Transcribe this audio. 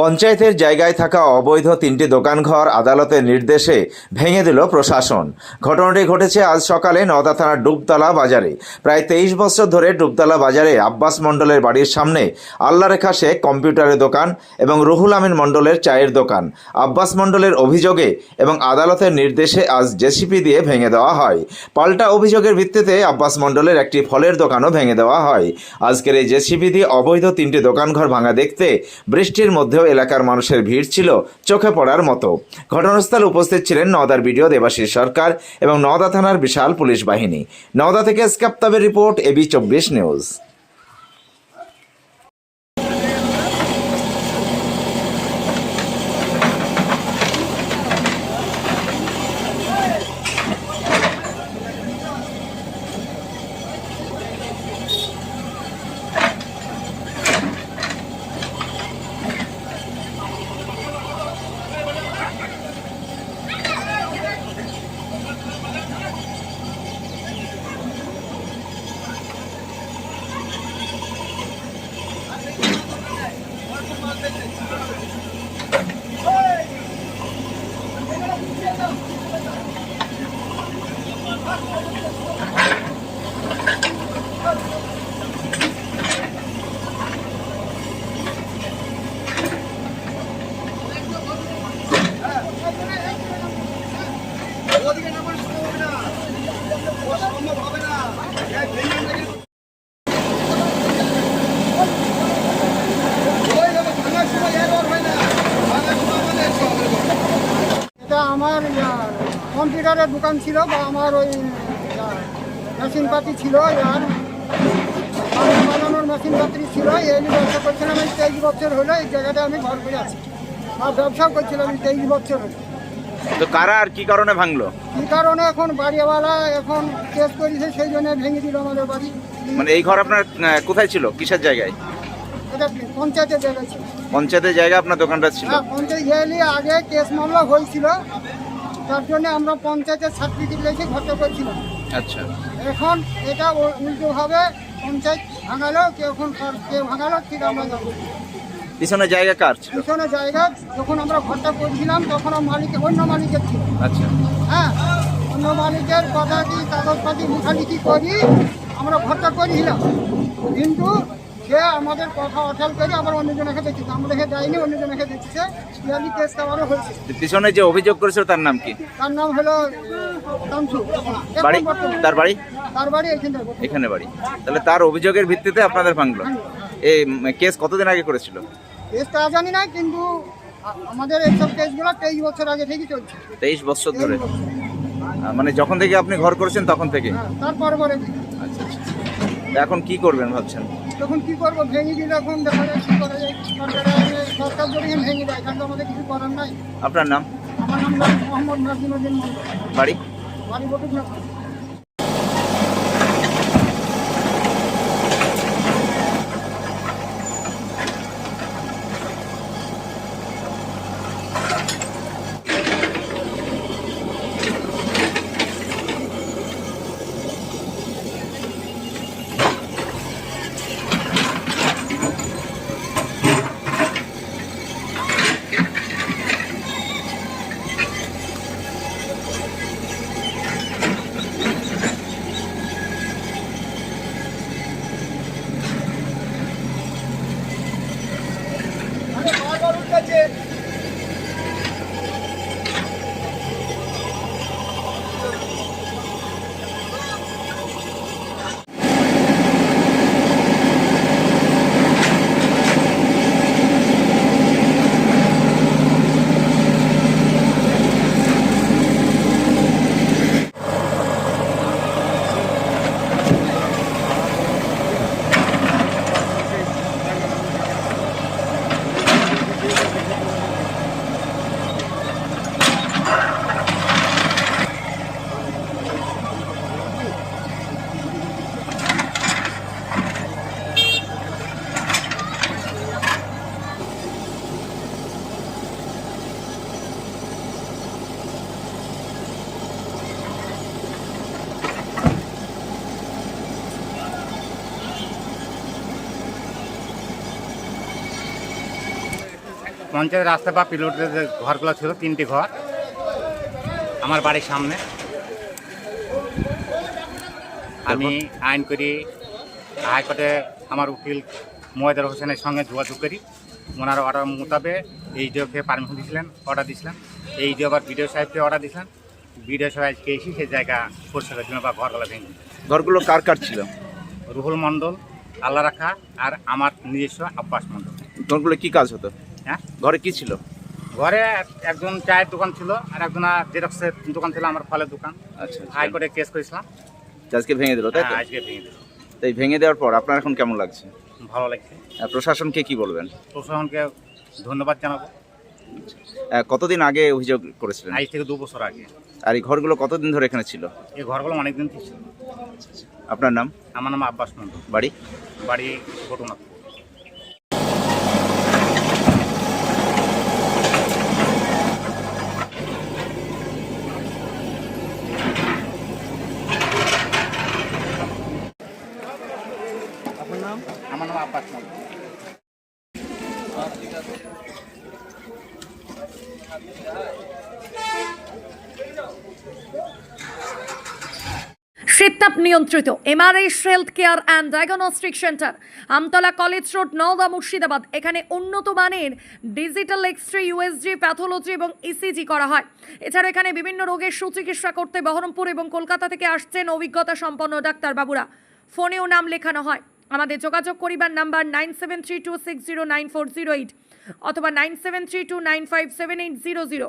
পঞ্চায়েতের জায়গায় থাকা অবৈধ তিনটি দোকানঘর আদালতের নির্দেশে ভেঙে দিল প্রশাসন। ঘটনাটি ঘটেছে আজ সকালে নওদা থানার ডুবতলা বাজারে। প্রায় তেইশ বছর ধরে ডুবতলা বাজারে আব্বাস মণ্ডলের বাড়ির সামনে আল্লাহ রেখা শেখ কম্পিউটারের দোকান এবং রুহুল আমিন মণ্ডলের চায়ের দোকান। আব্বাস মণ্ডলের অভিযোগে এবং আদালতের নির্দেশে আজ জেসিপি দিয়ে ভেঙে দেওয়া হয়। পাল্টা অভিযোগের ভিত্তিতে আব্বাস মণ্ডলের একটি ফলের দোকানও ভেঙে দেওয়া হয়। আজকের এই জেসিপি দিয়ে অবৈধ তিনটি দোকানঘর ভাঙা দেখতে বৃষ্টির মধ্যেও এলাকার মানুষের ভিড় ছিল চোখে পড়ার মতো। ঘটনাস্থলে উপস্থিত ছিলেন নওদার বিডিও দেবাশীষ সরকার এবং নওদা থানার বিশাল পুলিশ বাহিনী। নওদা থেকে স্কাপ্তাবের রিপোর্ট এবি চব্বিশ নিউজ। আমার কম্পিউটারের দোকান ছিল বা আমার ওই মেশিন পাতি ছিল, আর বানানোর মেশিন পাতি ছিল। এই ব্যবসা করছিলাম, এই তেইশ বছর হলো এই জায়গাটা আমি ঘর করে আছি। আর ব্যবসাও করছিলাম এই তেইশ বছর হলো। তো কারা আর কি কারণে ভাঙলো? কী কারণে এখন বাড়িওয়ালা এখন কেস করেছে সেই জন্য ভেঙে দিল আমাদের বাড়ি। মানে এই ঘর আপনার কোথায় ছিল? কিসের জায়গায়? এটা পঞ্চায়েতে জায়গা ছিল। পঞ্চায়েতের জায়গায় আপনার দোকানটা ছিল? হ্যাঁ পঞ্চায়েত গেলে আগে কেস মামলা হয়েছিল। তার জন্য আমরা পঞ্চায়েতের সার্টিফিকেট লিখে ঘরটা করছিলাম। আচ্ছা। এখন এটা উল্টোভাবে পঞ্চায়েত ভাঙালো কে এখন কার- কে ভাঙালো ঠিক আমরা জানি। না। পিছনে জায়গা কার ছিল? পিছনে জায়গা যখন আমরা ঘরটা করছিলাম তখন মালিক অন্য মালিকের ছিল। আচ্ছা। হ্যাঁ অন্য মালিকের কথা কি কাগজপাতি লিখালিখি করি আমরা ঘরটা করেছিলাম কিন্তু সে আমাদের কথা অঠাল করে আবার অন্যজনকে দেখছে আমাদেরকে দেয়নি অন্যজনকে দেখছে ইয়ালি কেস আবারও হয়েছে। পিছনে যে অভিযোগ করেছিল তার নাম কি? তার নাম হলো বাড়ি? তার বাড়ি? তার বাড়ি এখানে। এখানে বাড়ি। তাহলে তার অভিযোগের ভিত্তিতে আপনাদের ভাঙলো। এই কেস কতদিন আগে করেছিল? কেসটা জানি না কিন্তু আমাদের এইসব কেসগুলো তেইশ বছর আগে থেকেই চলছে। তেইশ বছর ধরে? মানে যখন থেকে আপনি ঘর করেছেন তখন থেকে? হ্যাঁ তারপর পরে আচ্ছা আচ্ছা এখন কি করবেন ভাবছেন? তখন কি করব? ভেঙে দিলে এখন দেখা যায় কি করা যায়? সরকার যদি ভেঙে দেয় এখানে তো আমাদের কিছু করার নাই। আপনার নাম? আমার নাম নাম মোহাম্মদ নাজিমুদ্দিন বাড়ি? বাড়ি বটুক না। পঞ্চায়েত রাস্তা বা পিলোটের যে ঘরগুলো ছিল তিনটি ঘর আমার বাড়ির সামনে। আমি আইন করি হাইকোর্টে আমার উকিল মহিদার হোসেনের সঙ্গে যোগাযোগ করি। ওনার অর্ডার মোতাবেক এইচডিওকে পারমিশন দিয়েছিলেন অর্ডার দিয়েছিলেন এইচডিও আবার বিডিও সাহেবকে অর্ডার দিয়েছিলেন বিডিও সাহেবকে এসে সেই জায়গা পরিষ্কার জন্য বা ঘরগুলো ভেঙে ঘরগুলো কার কার ছিল? রুহুল মণ্ডল আল্লাহ রাখা আর আমার নিজস্ব আব্বাস মণ্ডল। ঘরগুলো কী কাজ হতো? হ্যাঁ? ঘরে কি ছিল? ঘরে একজন চায়ের দোকান ছিল আর একজন জেরক্সের দোকান ছিল আমার ফলের দোকান। আচ্ছা হাইকোর্টে কেস করেছিলাম। আজকে ভেঙে দিল তাই তো? হ্যাঁ, আজকে ভেঙে দিল। তাই ভেঙে দেওয়ার পর আপনার এখন কেমন লাগছে? ভালো লাগছে। প্রশাসনকে কি বলবেন? প্রশাসনকে ধন্যবাদ জানাব। কতদিন আগে অভিযোগ করেছিলেন? আজ থেকে দু বছর আগে। আর এই ঘরগুলো কতদিন ধরে এখানে ছিল? এই ঘরগুলো অনেকদিন ছিল। আপনার নাম? আমার নাম আব্বাস মন্ডল বাড়ি? বাড়ি ঘটনা আমার নাম আব্বাস নিয়ন্ত্রিত MRS health care and diagnostic centre Amtala college road Nowda Murshidabad. এখানে উন্নত মানের digital X ray USG pathology এবং ইসিজি করা হয়। এছাড়া এখানে বিভিন্ন রোগের সুচিকিৎসা করতে বহরমপুর এবং কলকাতা থেকে আসছেন অভিজ্ঞতা সম্পন্ন ডাক্তারবাবুরা। ফোনেও নাম লেখানো হয়। আমাদের যোগাযোগ করিবার number nine seven three two six zero nine four zero eight অথবা nine seven three two nine five seven eight zero zero.